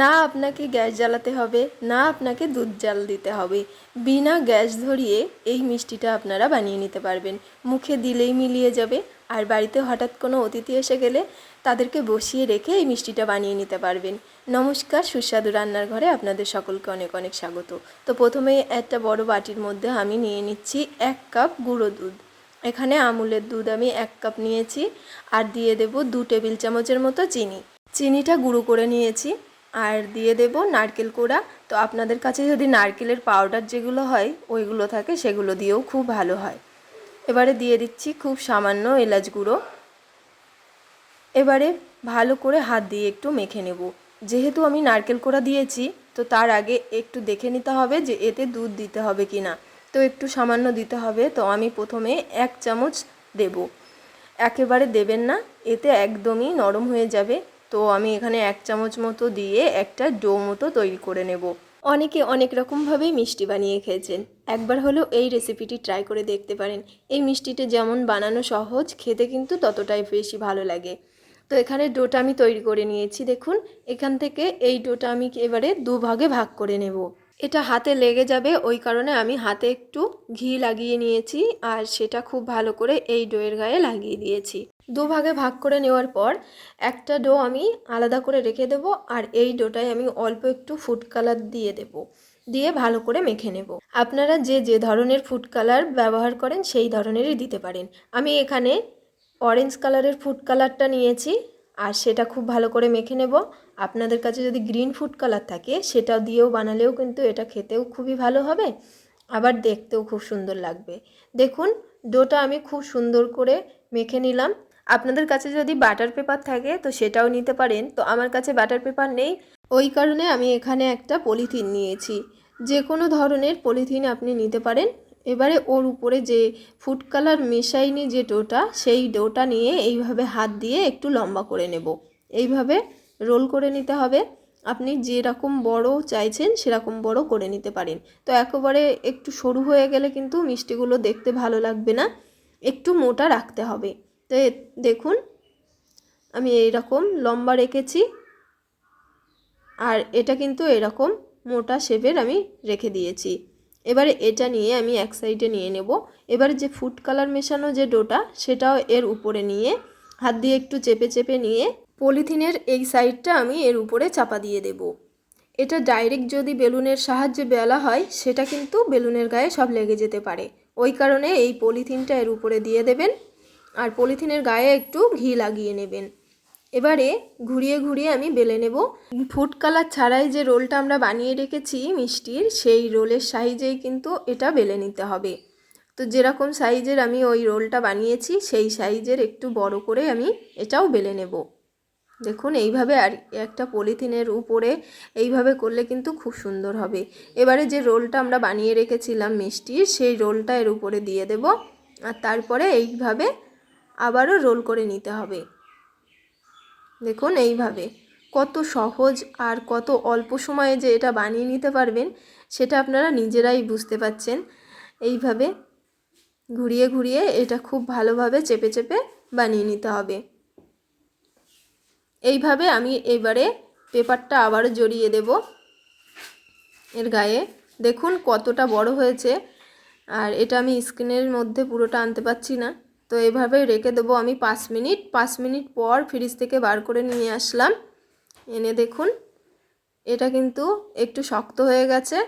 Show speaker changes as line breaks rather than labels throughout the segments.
না আপনাকে গ্যাস জ্বালাতে হবে, না আপনাকে দুধ জাল দিতে হবে। বিনা গ্যাস ধরিয়ে এই মিষ্টিটা আপনারা বানিয়ে নিতে পারবেন। মুখে দিলেই মিলিয়ে যাবে। আর বাড়িতে হঠাৎ কোনো অতিথি এসে গেলে তাদেরকে বসিয়ে রেখে এই মিষ্টিটা বানিয়ে নিতে পারবেন। নমস্কার, সুস্বাদু রান্নার ঘরে আপনাদের সকলকে অনেক অনেক স্বাগত। তো প্রথমেই একটা বড় বাটির মধ্যে আমি নিয়ে নিচ্ছি এক কাপ গুঁড়ো দুধ। এখানে আমুলের দুধ আমি এক কাপ নিয়েছি। আর দিয়ে দেব দু টেবিল চামচের মতো চিনি। চিনিটা গুঁড়ো করে নিয়েছি। আর দিয়ে দেব নারকেল কোড়া। তো আপনাদের কাছে যদি নারকেলের পাউডার যেগুলো হয়, ওইগুলো থাকে, সেগুলো দিয়েও খুব ভালো হয়। এবারে দিয়ে দিচ্ছি খুব সামান্য এলাচ গুঁড়ো। এবারে ভালো করে হাত দিয়ে একটু মেখে নেব। যেহেতু আমি নারকেল কোড়া দিয়েছি, তো তার আগে একটু দেখে নিতে হবে যে এতে দুধ দিতে হবে কি না তো একটু সামান্য দিতে হবে, তো আমি প্রথমে এক চামচ দেব। একেবারে দেবেন না, এতে একদমই নরম হয়ে যাবে। তো আমি এখানে এক চামচ মতো দিয়ে একটা ডো মতো তৈরি করে নেব। অনেকে অনেক রকমভাবেই মিষ্টি বানিয়ে খেয়েছেন। একবার হলেও এই রেসিপিটি ট্রাই করে দেখতে পারেন। এই মিষ্টিটা যেমন বানানো সহজ, খেতে কিন্তু ততটাই বেশি ভালো লাগে। তো এখানে ডোটা আমি তৈরি করে নিয়েছি। দেখুন, এখান থেকে এই ডোটা আমি এবারে দুভাগে ভাগ করে নেব। এটা হাতে লেগে যাবে, ওই কারণে আমি হাতে একটু ঘি লাগিয়ে নিয়েছি আর সেটা খুব ভালো করে এই ডোয়ের গায়ে লাগিয়ে দিয়েছি। দুভাগে ভাগ করে নেওয়ার পর একটা ডো আমি আলাদা করে রেখে দেব আর এই ডোটায় আমি অল্প একটু ফুড কালার দিয়ে দেব, দিয়ে ভালো করে মেখে নেব। আপনারা যে যে ধরনের ফুড কালার ব্যবহার করেন সেই ধরনেরই দিতে পারেন। আমি এখানে অরেঞ্জ কালারের ফুড কালারটা নিয়েছি আর সেটা খুব ভালো করে মেখে নেব। আপনাদের কাছে যদি গ্রিন ফুড কালার থাকে সেটা দিয়েও বানালেও কিন্তু এটা খেতেও খুবই ভালো হবে। আবার দেখতেও খুব সুন্দর লাগবে। দেখুন, ডোটা আমি খুব সুন্দর করে মেখে নিলাম। আপনাদের কাছে যদি বাটার পেপার থাকে, তো সেটাও নিতে পারেন। তো আমার কাছে বাটার পেপার নেই। ওই কারণে আমি এখানে একটা পলিথিন নিয়েছি। যে কোনো ধরনের পলিথিন আপনি নিতে পারেন। এবারে ওর উপরে যে ফুড কালার মেশাইনি যে ডোটা, সেই ডোটা নিয়ে এইভাবে হাত দিয়ে একটু লম্বা করে নেব। এইভাবে রোল করে নিতে হবে। আপনি যেরকম বড় চাইছেন, সেরকম বড় করে নিতে পারেন। তো একেবারে একটু সরু হয়ে গেলে কিন্তু মিষ্টিগুলো দেখতে ভালো লাগবে না। একটু মোটা রাখতে হবে। তো, দেখুন, আমি এইরকম লম্বা রেখেছি। আর এটা কিন্তু এরকম মোটা শেপের আমি রেখে দিয়েছি। এবারে এটা নিয়ে আমি এক সাইডে নিয়ে নেব। এবারে যে ফুড কালার মেশানো যে ডোটা, সেটাও এর উপরে নিয়ে, হাত দিয়ে একটু চেপে চেপে নিয়ে, পলিথিনের এই সাইডটা আমি এর উপরে চাপা দিয়ে দেব। এটা ডাইরেক্ট যদি বেলুনের সাহায্যে বেলা হয়, সেটা কিন্তু বেলুনের গায়ে সব লেগে যেতে পারে। ওই কারণে এই পলিথিনটা এর উপরে দিয়ে দেবেন। আর পলিথিনের গায়ে একটু ঘি লাগিয়ে নেবেন। এবারে ঘুরিয়ে ঘুরিয়ে আমি বেলে নেব। ফুড কালার ছাড়াই যে রোলটা আমরা বানিয়ে রেখেছি মিষ্টির, সেই রোলের সাইজেই কিন্তু এটা বেলে নিতে হবে। তো যেরকম সাইজের আমি ওই রোলটা বানিয়েছি, সেই সাইজের একটু বড় করে আমি এটাও বেলে নেব। দেখুন, এইভাবে আর একটা পলিথিনের উপরে এইভাবে করলে কিন্তু খুব সুন্দর হবে। এবারে যে রোলটা আমরা বানিয়ে রেখেছিলাম মিষ্টির, সেই রোলটা এর উপরে দিয়ে দেব। আর তারপরে এইভাবে আবারও রোল করে নিতে হবে। দেখুন, এইভাবে। কত সহজ আর কত অল্প সময়ে যে এটা বানিয়ে নিতে পারবেন, সেটা আপনারা নিজেরাই বুঝতে পাচ্ছেন। এইভাবে ঘুরিয়ে ঘুরিয়ে এটা খুব ভালোভাবে চেপে চেপে বানিয়ে নিতে হবে। এইভাবে আমি এবারে পেপারটা আবারও জড়িয়ে দেব এর গায়ে। দেখুন কতটা বড় হয়েছে, আর এটা আমি স্ক্রিনের মধ্যে পুরোটা আনতে পারছি না। তো এভাবে রেখে দেবো আমি পাঁচ মিনিট। পাঁচ মিনিট পর ফ্রিজ থেকে বার করে নিয়ে আসলাম। এনে দেখুন, এটা কিন্তু একটু শক্ত হয়ে গেছে।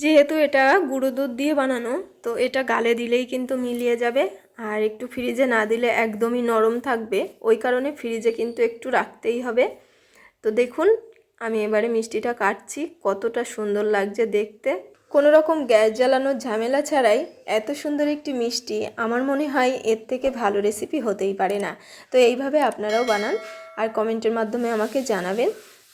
যেহেতু এটা গুঁড়ো দুধ দিয়ে বানানো, তো এটা গালে দিলেই কিন্তু মিলিয়ে যাবে। আর একটু ফ্রিজে না দিলে একদমই নরম থাকবে। ওই কারণে ফ্রিজে কিন্তু একটু রাখতেই হবে। তো দেখুন, আমি এবারে মিষ্টিটা কাটছি। কতটা সুন্দর লাগছে দেখতে। কোনো রকম গ্যাস জ্বালানোর ঝামেলা ছাড়াই এত সুন্দর একটি মিষ্টি, আমার মনে হয় এর থেকে ভালো রেসিপি হতেই পারে না। তো এইভাবে আপনারাও বানান আর কমেন্টের মাধ্যমে আমাকে জানাবেন।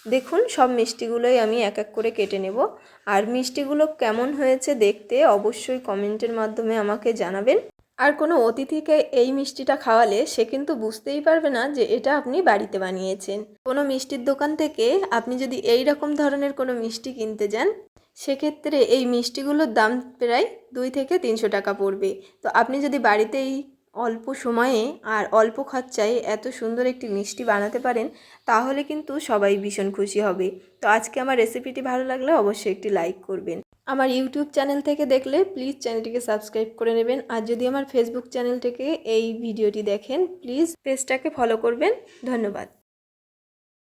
দেখুন, সব মিষ্টিগুলোই আমি এক এক করে কেটে নেব। আর মিষ্টিগুলো কেমন হয়েছে দেখতে অবশ্যই কমেন্টের মাধ্যমে আমাকে জানাবেন। আর কোনো অতিথিকে এই মিষ্টিটা খাওয়ালে সে কিন্তু বুঝতেই পারবে না যে এটা আপনি বাড়িতে বানিয়েছেন। কোনো মিষ্টির দোকান থেকে আপনি যদি এই রকম ধরনের কোনো মিষ্টি কিনতে যান সেক্ষেত্রে এই মিষ্টিগুলোর দাম প্রায় দুই থেকে তিনশো টাকা পড়বে। তো আপনি যদি বাড়িতেই অল্প সময়ে আর অল্প খরচায় এত সুন্দর একটি মিষ্টি বানাতে পারেন, তাহলে কিন্তু সবাই ভীষণ খুশি হবে। তো আজকে আমার রেসিপিটি ভালো লাগলে অবশ্যই একটি লাইক করবেন। আমার ইউটিউব চ্যানেল থেকে দেখলে প্লিজ চ্যানেলটিকে সাবস্ক্রাইব করে নেবেন। আর যদি আমার ফেসবুক চ্যানেল থেকে এই ভিডিওটি দেখেন প্লিজ পেজটাকে ফলো করবেন। ধন্যবাদ।